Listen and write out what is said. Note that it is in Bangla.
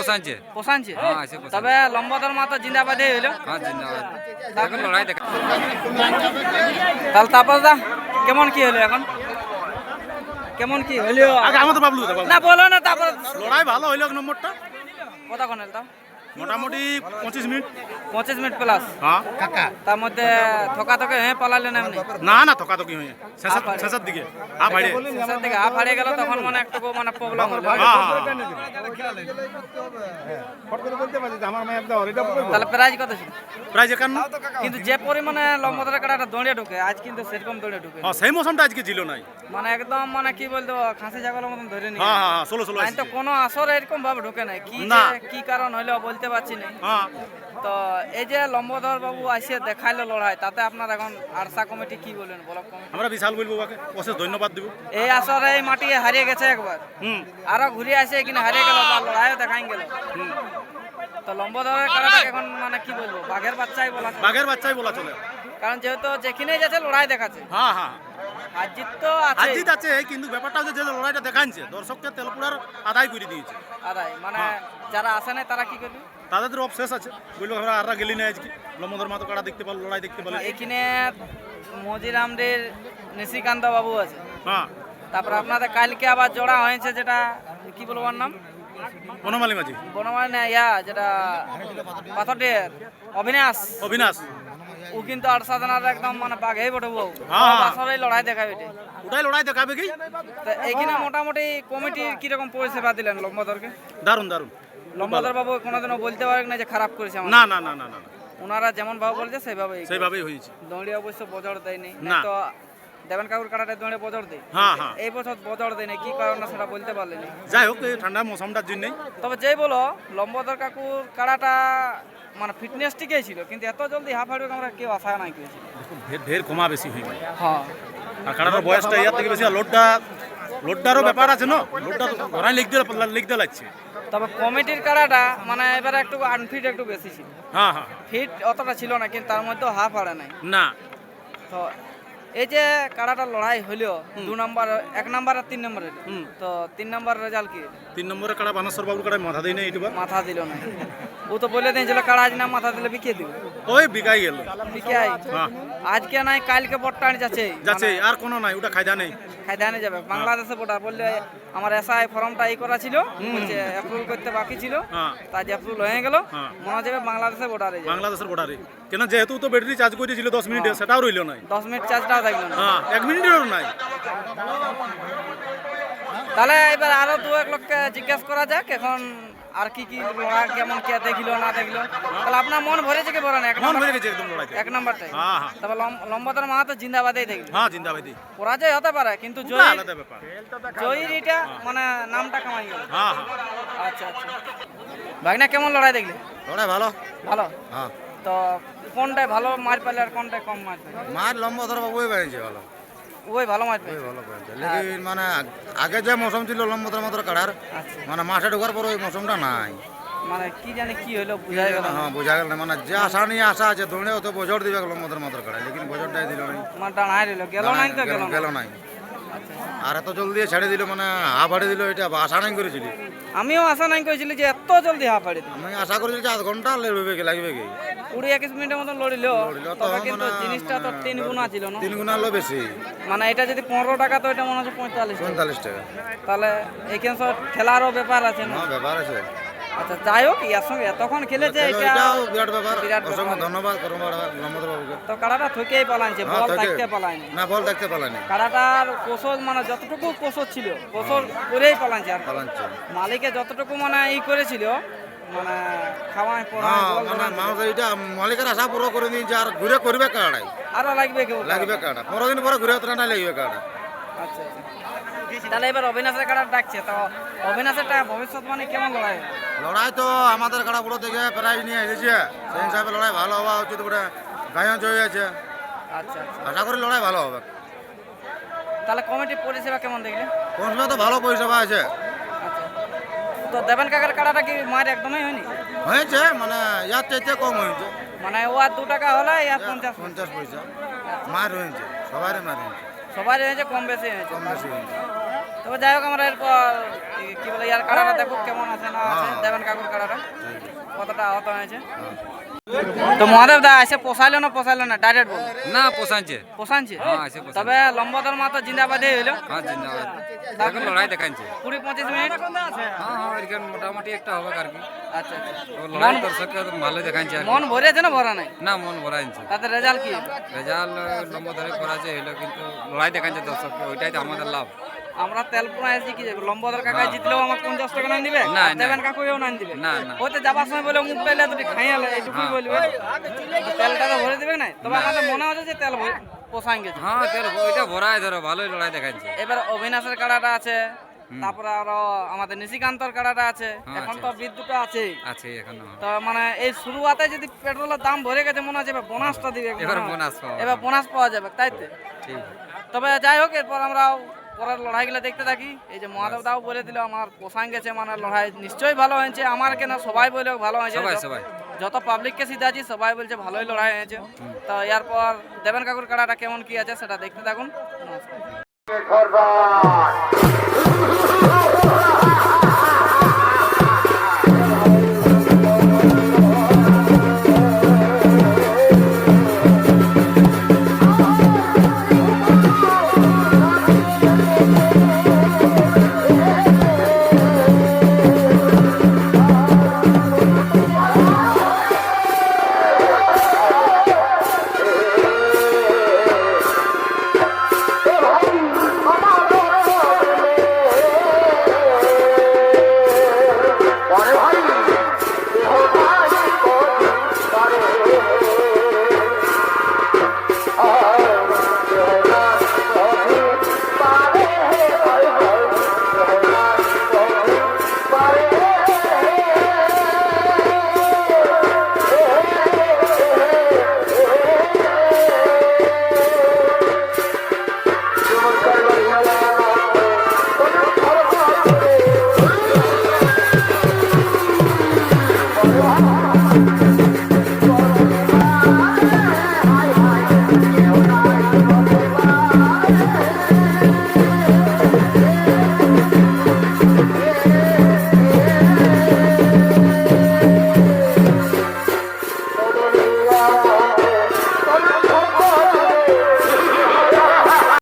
পোষাচ্ছে হ্যাঁ, আছে পোষানছে। তবে লম্বদর মা তো জিন্দাবাদে হইল। হ্যাঁ জিন্দাবাদ। এখন লড়াই দেখা। তাহলে তাপস দা কেমন কি হলো এখন? কেমন কি হইল আগে আমাদের বাবলু দা, না বলো না তারপর লড়াই ভালো হইল এক নম্বরটা। কথা কোন তাও মোটামুটি পঁচিশ মিনিট। পঁচিশ মিনিট প্লাস হ্যাঁ। কাকা। তার মধ্যে থকা থকে হ্যাঁ পালালেন এমনি? না না তকাতকি হয়ে শেষের দিকে। হ্যাঁ শেষের দিকে হাফ হারিয়ে গেল তখন মানে একটু মানে প্রবলেম হলো। হ্যাঁ হ্যাঁ তাহলে প্রাইজ কত ছিল? প্রাইজ একান্ন। কিন্তু যে পরিমাণে লম্বদরের কাটাটা দৌড়ে ঢুকে আজ কিন্তু সেরকম দৌড়ে ঢুকে। হ্যাঁ সেই মৌসুমটা আজকে ছিল নাই। মানে একদম মানে কি বলতো খাসি ছাগলের মতন ধরে হ্যাঁ হ্যাঁ হ্যাঁ ষোলো ষোলো তো কোনো আসর এরকম ভাবে ঢুকে নাই। কি না। কি কারণ হইল বলতে পারছি না হ্যাঁ। তো এই যে লম্বধর বাবু আসে দেখাইলো লড়াই তাতে আপনার এখন আরসা কমিটি কি বলেন ব্লক কমিটি? আমরা বিশাল বলব ওকে অশেষ ধন্যবাদ দিব। এই আসরে এই মাটি হারিয়ে গেছে একবার। হুম। আরও ঘুরে আসে কিনা হারিয়ে গেল তার লড়াইও দেখাই গেল। তো লম্বধরের কারণে এখন মানে কি বলব বাঘের বাচ্চাই বলা বাঘের বাচ্চাই বলা চলে। কারণ যেহেতু যেখানে যাচ্ছে লড়াই দেখাচ্ছে। হ্যাঁ হ্যাঁ। আর তো আছে আজিত আছে কিন্তু ব্যাপারটা হচ্ছে যে লড়াইটা দেখাচ্ছে দর্শককে তেলপুরার আদায় করে দিয়েছে। আদায় মানে হ্যাঁ। যারা আসে নাই তারা কি করবে? তাদের তো অবশেষ আছে। বলল আমরা আর গেলি না আজকে। লম্বদর মাতো কাটা দেখতে পারল লড়াই দেখতে পারল এখানে মজিরামদের নিশিকান্ত বাবু আছে। হ্যাঁ। তারপর আপনাদের কালকে আবার জোড়া হয়েছে যেটা কি বলব ওর নাম? বনমালী মাঝি। বনমালী না ইয়া যেটা পাথরটের অবিনাশ। অবিনাশ। ও কিন্তু আটসাধনার একদম মানে বাঘেই বটে বউ হ্যাঁ। লড়াই দেখাবে এটি ওটাই লড়াই দেখাবে কি? তো এইখানে মোটামুটি কমিটির কীরকম পরিষেবা দিলেন লম্বাদরকে? দারুণ দারুণ। লম্বাদর বাবু কোনোদিনও বলতে পারেন না যে খারাপ করেছে আমার না না না না না। ওনারা যেমন ভাবে বলেছে সেইভাবেই সেইভাবেই হয়েছে। দৌড়ে অবশ্য বজর দেয়নি। না। তো দেবেন কাকুর কাটাতে দৌড়ে বজর দেয় হ্যাঁ হ্যাঁ। এই বছর বজর দেয়নি কি কারণে সেটা বলতে পারলেনি। যাই হোক এই ঠান্ডা মৌসুমটার জন্যই তবে যেই বলো লম্বদর কাকুর কাড়াটা মানে ফিটনেস ঠিকই ছিল কিন্তু এত জলদি হাফ হাড়বে আমরা কেউ আশা নাই করেছিল ঢের কমা বেশি হয়ে গেল। হ্যাঁ। আর কাটাটার বয়সটা ইয়ার থেকে বেশি আর লোডটা লোডটারও ব্যাপার আছে না? লোডটা লিখতে লিখতে লাগছে। তবে কমিটির কাড়াটা মানে এবারে একটু আনফিট একটু বেশি ছিল। হ্যাঁ হ্যাঁ। ফিট অতটা ছিল না কিন্তু তার মধ্যেও হাফ হাড়ে নাই। না। তো এই যে কাড়াটা লড়াই হইল দু নম্বর এক নম্বর আর তিন নম্বরের। হুম। তো তিন নম্বর রেজাল্ট কি? তিন নম্বরে কাটা বানেশ্বর বাবুর কাটায় মাথা দিই না এইটুবার মাথা দিল না। ও তো বলে দিয়েছিল কাড়া আজ না মাথা দিলে বিকিয়ে দিবে। ওই বিকাই গেল। বিকে আই হ্যাঁ। আজকে নাই কালকে বটটা যাচ্ছে। যাচ্ছে আর কোনো নাই ওটা খাইদা নেই। খাইদানে যাবে। বাংলাদেশে বটা বললে আমার এসআই ফর্মটা ই করা ছিল বলছে অ্যাপ্রুভ করতে বাকি ছিল। হ্যাঁ। তাই যে অ্যাপ্রুভ হয়ে গেল। হ্যাঁ। মনে যাবে বাংলাদেশে যাবে। বাংলাদেশের বর্ডারে কেন যেহেতু তো ব্যাটারি চার্জ করে দিয়েছিল দশ মিনিটে সেটাও রইল নাই। দশ মিনিট চার্জটাও থাকল না। হ্যাঁ এক মিনিটেরও নাই। তাহলে এবার আরও দু এক লোককে জিজ্ঞেস করা যাক এখন আর কি কি লড়া কেমন কে দেখল না দেখল। তাহলে আপনার মন ভরেছে কি বলেন এক মন নম্বর ভরে গেছে একদম লড়াইতে। এক নম্বরটাই। হ্যাঁ হ্যাঁ। তবে লম্বতর মাহাতো জিন্দাবাদেই দেখল। হ্যাঁ জিন্দাবাদি পরাজয় হতে পারে কিন্তু জয়ী আলাদা ব্যাপার। জয়ীর এটা মানে নামটা কামাই গেল। হ্যাঁ হ্যাঁ। আচ্ছা আচ্ছা। ভাগনা কেমন লড়াই দেখলে? লড়াই ভালো। ভালো? হ্যাঁ। তো কোনটায় ভালো মার পেলে আর কোনটায় কম মার পেলে? মার লম্বা ধরবা বই পাইছে ভালো। ওই ভালো মাছ পেলে? ভালো পাইছে লেকিন মানে আগে যে মৌসুম ছিল লম্বা ধর মাত্র কাড়ার আচ্ছা। মানে মাঠে ঢোকার পর ওই মৌসুমটা নাই। মানে কি জানি কি হলো বুঝাই গেল হ্যাঁ বোঝা গেল মানে যে আশা নিয়ে আশা আছে দৌড়ে তো বজর দিবে লম্বা ধর মাত্র কাড়ায় লেকিন বজরটাই দিল নাই। মানে ডানায় রইল গেল নাই তো গেল গেল নাই। আর এত জলদি ছেড়ে দিল মানে হা ফাড়ে দিল এটা আশা নাই করেছিলি? আমিও আশা নাই কইছিলি যে এত জলদি হা পাড়ি দিই আমি আশা করেছিলি যে আধ ঘণ্টা লাগবে কি লাগবে কি? কুড়ি একুশ মিনিটের মতন লড়িল তবে কিন্তু মানে- জিনিসটা তো তিন গুণা ছিল না। তিন গুণা হলো বেশি। মানে এটা যদি পনেরো টাকা তো এটা মনে হচ্ছে পঁয়তাল্লিশ টাকা। পঁয়তাল্লিশ টাকা। তাহলে এইখানে সব খেলারও ব্যাপার আছে না ব্যাপার আছে। আচ্ছা যাই হোক ইয়ার সঙ্গে এতক্ষণ খেলেছে এটা এটাও বিরাট ব্যাপার। বিরাট অসংখ্য ধন্যবাদ বাবুকে। তো কাড়াটা থকেই পালাইছে হ্যাঁ, বল থেকে। থাকতে পালায়নি। না বল দেখতে পালানি কাড়াটার কোষর মানে যতটুকু কোষর ছিল কোষর করেই পালাইছে আর মালিকে যতটুকু মানে ই করেছিল মানে পড়াই হ্যাঁ মানে। মানুষ মালিকের আশা পুরো করে দিয়েছে আর ঘুরে করবে কাড়াই আরও লাগবে কেউ। লাগবে কাড়া পনেরো দিন পরে ঘুরে না লাগবে কাড়া আচ্ছা আচ্ছা। তাহলে এবার অবিনাশের কাড়া ডাকছে তো অবিনাশেরটা ভবিষ্যৎ মানে কেমন লড়াই? লড়াই তো আমাদের কাড়া পুরো থেকে প্রাইজ নিয়ে এসেছে। সেই হিসাবে লড়াই ভালো হওয়া উচিত বলে গায়ে জয় আছে। আচ্ছা আচ্ছা। আশা করি লড়াই ভালো হবে। তাহলে কমিটির পরিষেবা কেমন দেখলে? সময় তো ভালো পরিষেবা আছে। আচ্ছা। তো দেবেন কাকার কাড়াটা কি মার একদমই হয়নি? হয়েছে মানে ইয়ার চাইতে কম হয়েছে। মানে ও আর দু টাকা হলে আর পঞ্চাশ পঞ্চাশ পয়সা। মার হয়েছে সবারই মার হয়েছে। সবাই হয়েছে কম বেশি হয়েছে। কম বেশি হয়েছে। তবে যাই হোক আমরা এরপর কি- বলে ইয়ার কাড়াটা দেখো কেমন আছে না আছে। দেবেন কাকুর কাড়াটা কতটা আহত হয়েছে? তো মহাদেব দা এসে পোষাইলো না পোষাইলো না? ডাইরেক্ট বল। না পোষাচ্ছে পোষানছে হ্যাঁ। তবে লম্বদর মা তো জিন্দাবাদে হইল। হ্যাঁ জিন্দাবাদ। এখন লড়াই দেখাইছে। কুড়ি পঁচিশ মিনিট। হ্যাঁ হ্যাঁ এরকম মোটামুটি একটা হবে আর কি। আচ্ছা আচ্ছা। লড়াই দর্শককে ভালো কি। মন ভরেছে না ভরা নাই? না মন ভরাইছে তাতে রেজাল্ট কি? রেজাল্ট লম্বা ধরে করাছে হইল কিন্তু লড়াই দেখাচ্ছে দর্শককে ওইটাই তো আমাদের লাভ। আমরা তেল পুরা এসেছি কি লম্বদর কাকা জিতলেও আমাকে পঞ্চাশ টাকা নান দিবে? না, না। দেবেন কাকুও নান দিবে? না, না। হয়তো যাবার সময় বলে মুখ পেলে দুটি খাইয়ালে এইটুকুই হ্যাঁ। বলবে। তো তেলটা তো ভরে দিবে না তবে আমাদের মনে হচ্ছে যে তেল ভরে- পোষান গেছে। হ্যাঁ তেল ওইটা ভরাই ধরো ভালোই লড়াই দেখাচ্ছে। এবার অবিনাশের কাড়াটা আছে তারপরে আরও আমাদের নিশিকান্তর কাড়াটা আছে। হ্যাঁ, এখন তো বিদ্যুৎ আছে। আছে এখনও। তো মানে এই শুরুয়াতে যদি পেট্রোলের দাম ভরে গেছে মনে হচ্ছে বোনাসটা দিবে। এবার বোনাস পাওয়া এবার বোনাস পাওয়া যাবে তাই তো? ঠিক। তবে যাই হোক এরপর আমরা পরের লড়াইগুলো দেখতে থাকি। এই যে মহাদেব দাও বলে দিল আমার পোষান গেছে মানে লড়াই নিশ্চয়ই ভালো হয়েছে। আমার কেন সবাই বলে ভালো হয়েছে? সবাই যত- পাবলিককে সিধাছি সবাই বলছে ভালোই লড়াই হয়েছে। তো এরপর দেবেন কাকুর কাড়াটা কেমন কি আছে সেটা দেখতে থাকুন। নমস্কার।